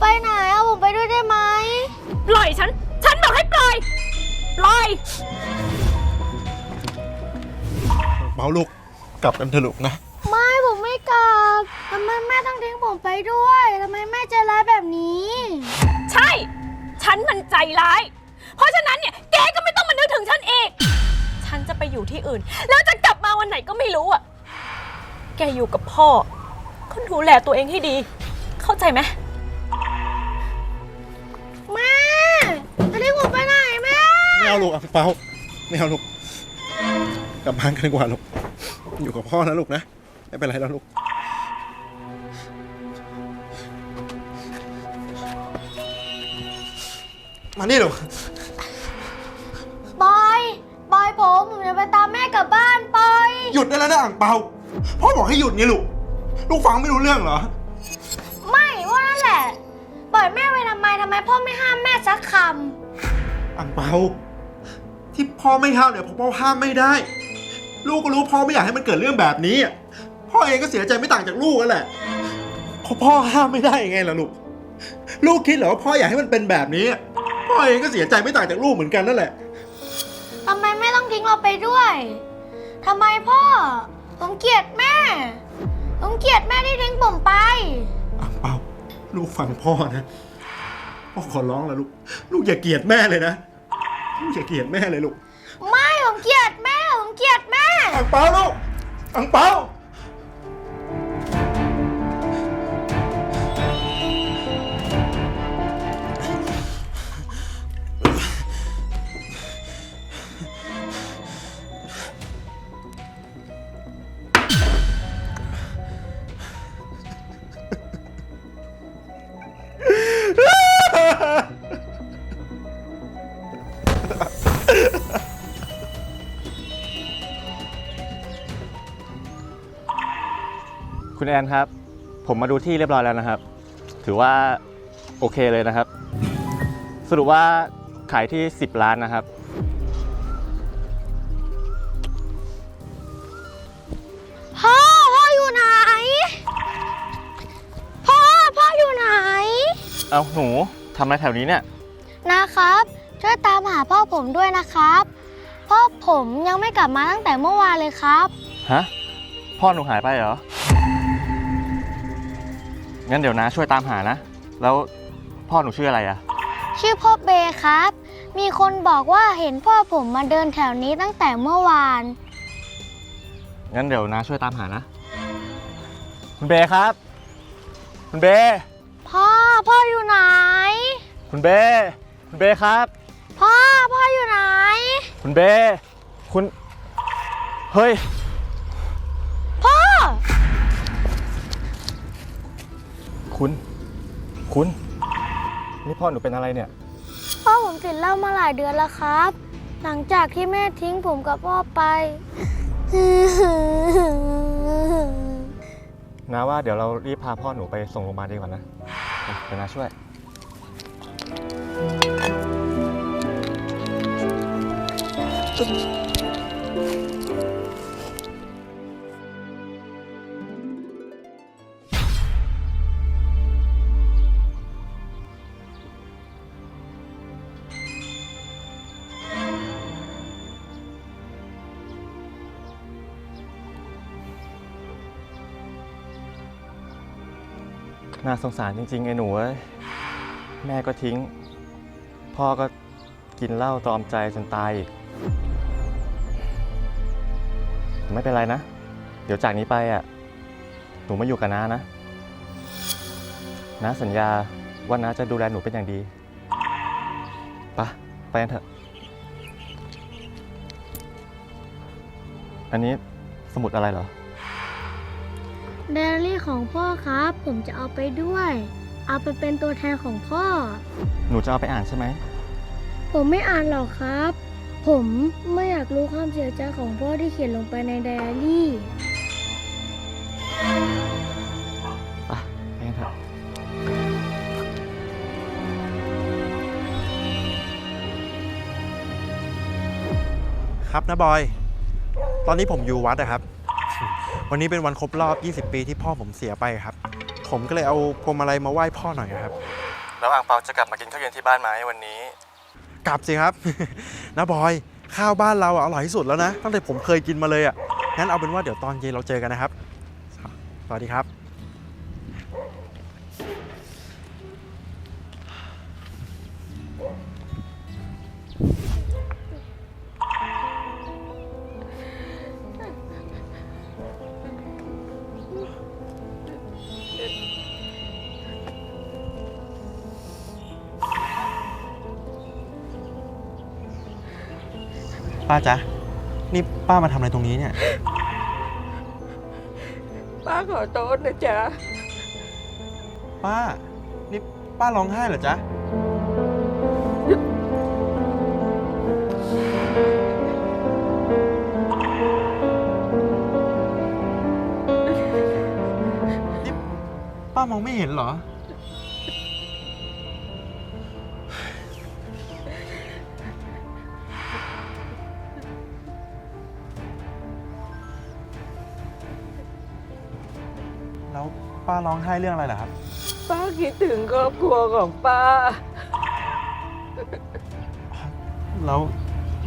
ไปไหนเอาผมไปด้วยได้ไหมปล่อยฉัน ฉันบอกให้ปล่อย ปล่อย เมาลูกกลับกันเถอะลูกนะ ไม่ผมไม่กลับทำไมแม่ต้องทิ้งผมไปด้วยทำไมแม่ใจร้ายแบบนี้ ใช่ ฉันมันใจร้าย เพราะฉะนั้นเนี่ย แกก็ไม่ต้องมานึกถึงฉันอีก ฉันจะไปอยู่ที่อื่น แล้วจะกลับมาวันไหนก็ไม่รู้อะ แกอยู่กับพ่อก็ดูแลตัวเองให้ดี เข้าใจไหม ไม่เอาลูกอะเปาไม่เอาลูกกลับบ้านกันดีกว่าลูกอยู่กับพ่อนะลูกนะไม่เป็นไรแล้วลูกมานี่ลูกปอยปอยผมผมจะไปตามแม่กลับบ้านปอยหยุดได้แล้วนะอ่างเปาพ่อบอกให้หยุดไงลูกลูกฟังไม่รู้เรื่องเหรอ ไม่ว่านั่นแหละปล่อยแม่ไว้ทำไมทำไมพ่อไม่ห้ามแม่สักคอ่างเปาที่ พ่อไม่ห้ามเนี่ยเพราะพ่อห้ามไม่ได้ ลูกก็รู้พ่อไม่อยากให้มันเกิดเรื่องแบบนี้อะพ่อเองก็เสียใจไม่ต่างจากลูกนั่นแหละเพราะพ่อห้ามไม่ได้ยังไงล่ะลูก ลูกคิดเหรอว่าพ่ออยากให้มันเป็นแบบนี้อะพ่อเองก็เสียใจไม่ต่างจากลูกเหมือนกันนั่นแหละำทำไมแม่ต้องทิ้งเราไปด้วย ทำไมพ่อผมเกลียดแม่ผมเกลียดแม่ที่ทิ้งผมไป อ่างเปาลูกฟังพ่อนะ พ่อขอร้องแล้วลูก ลูกอย่าเกลียดแม่เลยนะ ลูกอย่าเกลียดแม่เลยลูกไม่ ผมเกลียดแม่ ผมเกลียดแม่ อังเปาลูก อังเปา คุณแอนครับ ผมมาดูที่เรียบร้อยแล้วนะครับ ถือว่าโอเคเลยนะครับ สรุปว่าขายที่ 10 ล้านนะครับ พ่อ พ่ออยู่ไหน พ่อ พ่ออยู่ไหน เอาหนูทำอะไรแถวนี้เนี่ย นะครับ ช่วยตามหาพ่อผมด้วยนะครับ พ่อผมยังไม่กลับมาตั้งแต่เมื่อวานเลยครับ ฮะ พ่อหนูหายไปเหรอ งั้นเดี๋ยวนะช่วยตามหานะ แล้วพ่อหนูชื่ออะไรอะชื่อพ่อเบครับ มีคนบอกว่าเห็นพ่อผมมาเดินแถวนี้ตั้งแต่เมื่อวาน งั้นเดี๋ยวนะช่วยตามหานะ คุณเบครับ คุณเบ พ่อพ่ออยู่ไหน คุณเบ คุณเบครับ พ่อพ่ออยู่ไหน คุณเบ คุณ เฮ้ย พ่อ คุณ คุณ นี่พ่อหนูเป็นอะไรเนี่ย พ่อผมติดเหล้ามาหลายเดือนแล้วครับ หลังจากที่แม่ทิ้งผมกับพ่อไปนาว่าเดี๋ยวเรารีบพาพ่อหนูไปส่งโรงพยาบาลดีกว่านะอะเดี๋ยวนาช่วย น่าสงสารจริงๆ ไอ้หนูเอ้ยแม่ก็ทิ้ง พ่อก็กินเหล้าตอมใจจนตายอีก ไม่เป็นไรนะ เดี๋ยวจากนี้ไปอะ หนูมาอยู่กับน้านะ น้าสัญญาว่าน้าจะดูแลหนูเป็นอย่างดีไปะไปกันเถอะ อันนี้สมุดอะไรเหรอ ไดอารี่ของพ่อครับ ผมจะเอาไปด้วย เอาไปเป็นตัวแทนของพ่อ หนูจะเอาไปอ่านใช่ไหม ผมไม่อ่านหรอกครับ ผมไม่อยากรู้ความเสียใจของพ่อที่เขียนลงไปในไดอารี่ ไปไปกันเถอะครับนะบอย ตอนนี้ผมอยู่วัดอะครับ วันนี้เป็นวันครบรอบ 20 ปีที่พ่อผมเสียไปครับ ผมก็เลยเอาพวงมาลัยมาไหว้พ่อหน่อยครับ แล้วอ่างเปาจะกลับมากินข้าวเย็นที่บ้านไหมวันนี้ กลับสิครับ นะบอยข้าวบ้านเราอะอร่อยที่สุดแล้วนะตั้งแต่ผมเคยกินมาเลยอะงั้นเอาเป็นว่าเดี๋ยวตอนเย็นเราเจอกันนะครับ สวัสดีครับ ป้าจ๊ะ นี่ป้ามาทำอะไรตรงนี้เนี่ย ป้าขอโทษนะจ๊ะ ป้า นี่ป้าร้องไห้เหรอจ๊ะ นี่ป้ามองไม่เห็นเหรอ ป้าร้องไห้เรื่องอะไรเหรอครับ ป้าคิดถึงครอบครัวของป้า แล้ว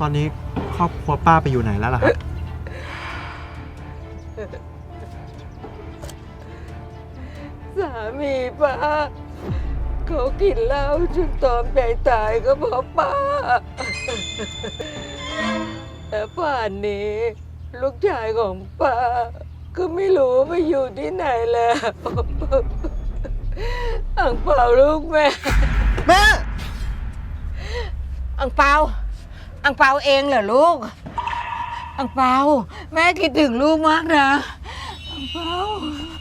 ตอนนี้ครอบครัวป้าไปอยู่ไหนแล้วล่ะครับ สามีป้า เขากินเหล้าจนตอมใจตายก็เพราะป้า แต่ป่านนี้ ลูกชายของป้า ก็ไม่รู้ไปอยู่ที่ไหนแล้วอังเปล่าลูกแม่ แม่อังเปาอังเปาเองเหรอลูก อังเปา แม่คิดถึงลูกมากนะ อังเปา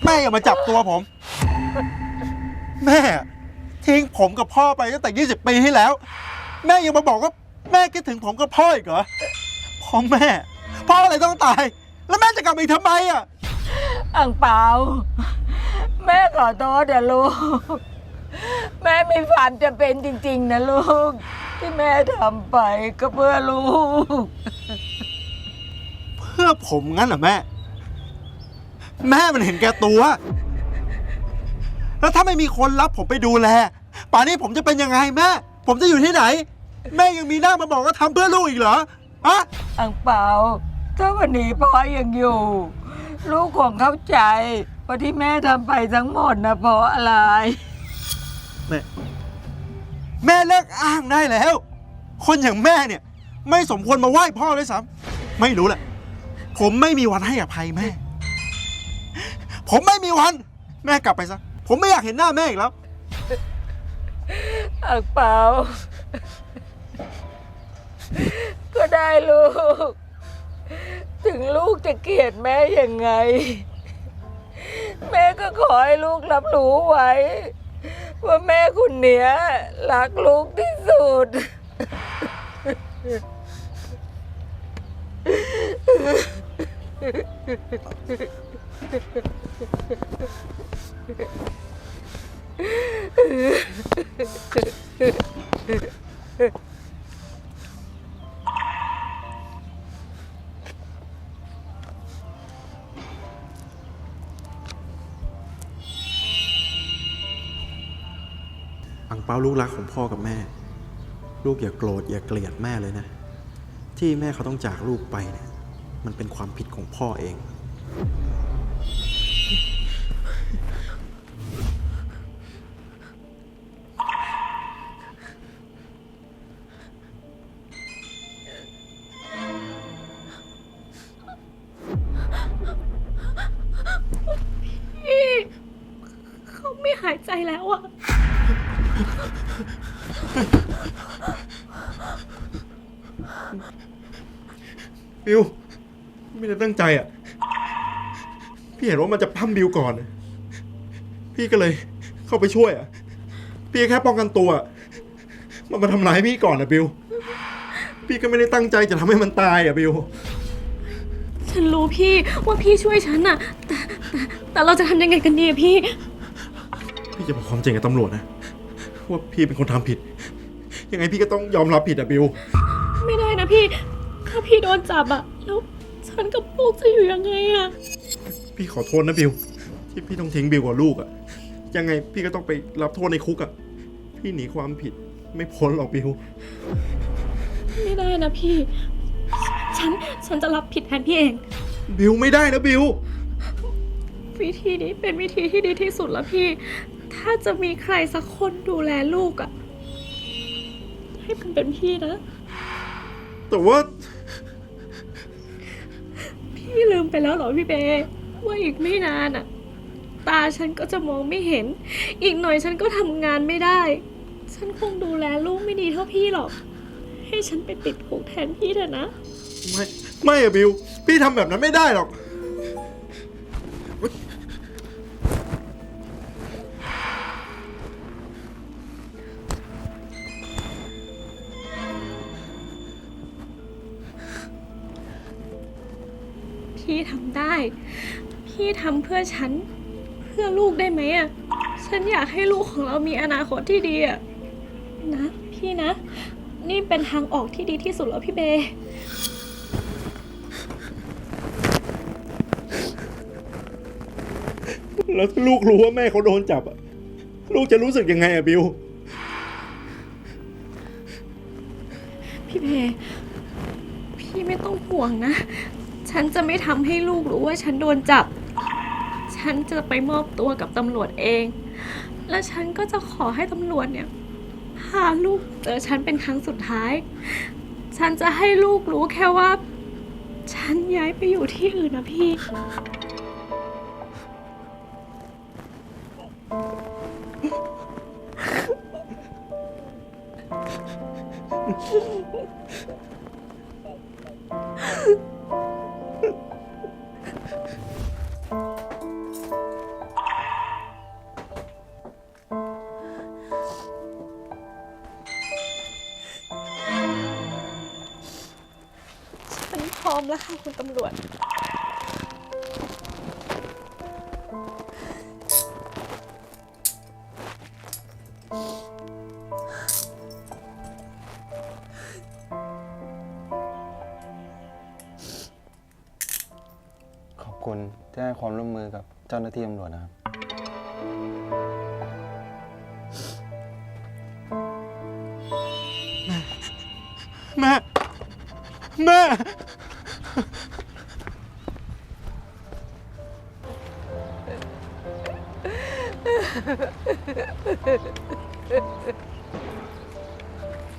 แม่อย่ามาจับตัวผม แม่ ทิ้งผมกับพ่อไปตั้งแต่ 20 ปีที่แล้ว แม่ยังมาบอกว่าแม่คิดถึงผมกับพ่ออีกเหรอพ่อแม่ พ่ออะไรต้องตาย แล้วแม่จะกลับมาอีกทำไมอะ อังเปาแม่ขอโทษนะลูก แม่มีความจำเป็นจริง ๆ นะลูก ที่แม่ทำไปก็เพื่อลูก เพื่อผมงั้นเหรอแม่ แม่มันเห็นแก่ตัว แล้วถ้าไม่มีคนรับผมไปดูแล ป่านนี้ผมจะเป็นยังไงแม่ ผมจะอยู่ที่ไหน แม่ยังมีหน้ามาบอกว่าทำเพื่อลูกอีกเหรออะอังเปาถ้าวันนี้พ่อยังอยู่ ลูกคงเข้าใจว่าที่แม่ทำไปทั้งหมดนะเพราะอะไร แม่แม่เลิกอ้างได้แล้ว คนอย่างแม่เนี่ย ไม่สมควรมาไหว้พ่อเลยซ้ำไม่รู้แหละ ผมไม่มีวันให้อภัยแม่ ผมไม่มีวัน แม่กลับไปซะ ผมไม่อยากเห็นหน้าแม่อีกแล้ว อังเปา ก็ได้ลูก ถึงลูกจะเกลียดแม่ยังไง แม่ก็ขอให้ลูกรับรู้ไว้ ว่าแม่คนเนี้ยรักลูกที่สุดอั ปาลูกรักของพ่อกับแม่ ลูกอย่าโกรธอย่าเกลียดแม่เลยนะ ที่แม่เขาต้องจากลูกไปเนี่ยมันเป็นความผิดของพ่อเอง บิวไม่ได้ตั้งใจอะ พี่เห็นว่ามันจะพัมบิวก่อน พี่ก็เลยเข้าไปช่วยอะ พี่แค่ป้องกันตัวมันมาทำร้ายพี่ก่อนอะบิว พี่ก็ไม่ได้ตั้งใจจะทำให้มันตายอะบิว ฉันรู้พี่ว่าพี่ช่วยฉันอะแต่แต่แต่เราจะทำยังไงกันดีอะพี่ พี่จะบอกความจริงกับตำรวจนะ ว่าพี่เป็นคนทำผิด ยังไงพี่ก็ต้องยอมรับผิดอะบิว ไม่ได้นะพี่ ถ้าพี่โดนจับอะแล้วฉันกับลูกจะอยู่ยังไงอะพี่ขอโทษนะบิว ที่พี่ต้องทิ้งบิวกับลูกอะยังไงพี่ก็ต้องไปรับโทษในคุกอะพี่หนีความผิดไม่พ้นหรอกบิว ไม่ได้นะพี่ ฉันฉันจะรับผิดแทนพี่เอง บิวไม่ได้นะบิว วิธีนี้เป็นวิธีที่ดีที่สุดแล้วพี่ ถ้าจะมีใครสักคนดูแลลูกอะ่ะให้มันเป็นพี่นะ แต่ว่า พี่ลืมไปแล้วเหรอพี่เบว่าอีกไม่นานอะ่ะ ตาฉันก็จะมองไม่เห็น อีกหน่อยฉันก็ทำงานไม่ได้ ฉันคงดูแลลูกไม่ดีเท่าพี่หรอก ให้ฉันไปติดคุกแทนพี่เถอะนะ ไม่ ไม่อะบิว พี่ทำแบบนั้นไม่ได้หรอก พี่ทำได้ พี่ทำเพื่อฉัน เพื่อลูกได้ไหมอะ ฉันอยากให้ลูกของเรามีอนาคตที่ดีอะ นะ พี่นะ นี่เป็นทางออกที่ดีที่สุดแล้วพี่เบแล้วถ้าลูกรู้ว่าแม่เขาโดนจับอะลูกจะรู้สึกยังไงอะบิว พี่เบพี่ไม่ต้องห่วงนะ ฉันจะไม่ทำให้ลูกรู้ว่าฉันโดนจับ ฉันจะไปมอบตัวกับตำรวจเอง และฉันก็จะขอให้ตำรวจเนี่ยพาลูกเจอฉันเป็นครั้งสุดท้าย ฉันจะให้ลูกรู้แค่ว่า ฉันย้ายไปอยู่ที่อื่นนะพี่ำรวจ ขอบคุณที่ให้ความร่วมมือกับเจ้าหน้าที่ตำรวจนะครับ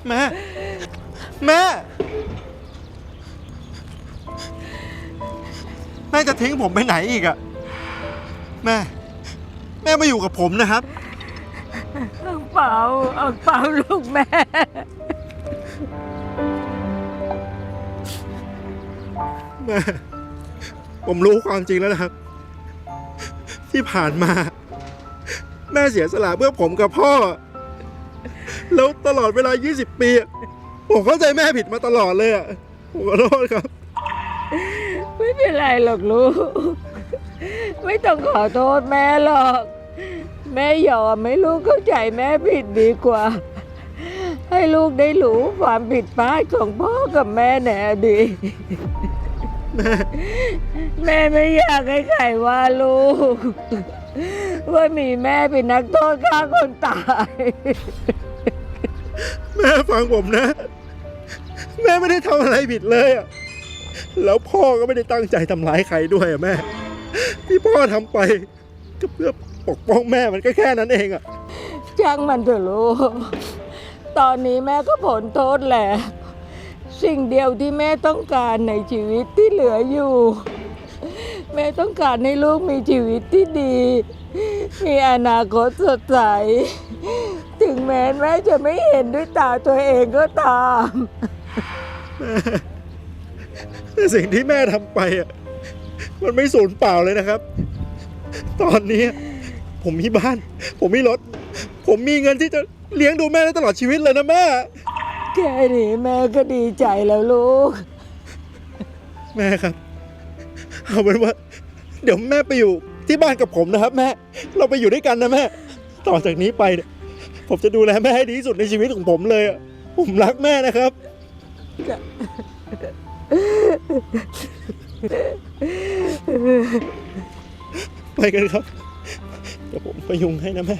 แม่ แม่ แม่จะทิ้งผมไปไหนอีกอะแม่ แม่มาอยู่กับผมนะครับอังเปาอังเปาลูกแม่ แม่ ผมรู้ความจริงแล้วนะครับ ที่ผ่านมา แม่เสียสละเพื่อผมกับพ่อ แล้วตลอดเวลา 20 ปีอะผมเข้าใจแม่ผิดมาตลอดเลยอะผมขอโทษครับ ไม่เป็นไรหรอกลูก ไม่ต้องขอโทษแม่หรอก แม่ยอมให้ลูกเข้าใจแม่ผิดดีกว่า ให้ลูกได้รู้ความผิดพลาดของพ่อกับแม่แน่ดีตแม่แม่ไม่อยากให้ใครว่าลูก ว่ามีแม่เป็นนักโทษฆ่าคนตาย แม่ฟังผมนะ แม่ไม่ได้ทำอะไรผิดเลยอะแล้วพ่อก็ไม่ได้ตั้งใจทำร้ายใครด้วยอะแม่ ที่พ่อทำไป ก็เพื่อปกป้องแม่มันก็แค่นั้นเองอะช่างมันเถอะลูก ตอนนี้แม่ก็ผลโทษแหละ สิ่งเดียวที่แม่ต้องการในชีวิตที่เหลืออยู่ แม่ต้องการให้ลูกมีชีวิตที่ดี มีอนาคตสดใส ถึงแม้แม่จะไม่เห็นด้วยตาตัวเองก็ตาม แต่สิ่งที่แม่ทำไปอะมันไม่สูญเปล่าเลยนะครับ ตอนนี้ผมมีบ้าน ผมมีรถ ผมมีเงินที่จะเลี้ยงดูแม่ได้ตลอดชีวิตเลยนะแม่ แค่นี้แม่ก็ดีใจแล้วลูก แม่ครับ เอาเป็นว่าเดี๋ยวแม่ไปอยู่ที่บ้านกับผมนะครับ แม่ เราไปอยู่ด้วยกันนะแม่ ต่อจากนี้ไปเนี่ยผมจะดูแลแม่ให้ดีที่สุดในชีวิตของผมเลยอะผมรักแม่นะครับ ไปกันครับ เดี๋ยวผมพยุงให้นะแม่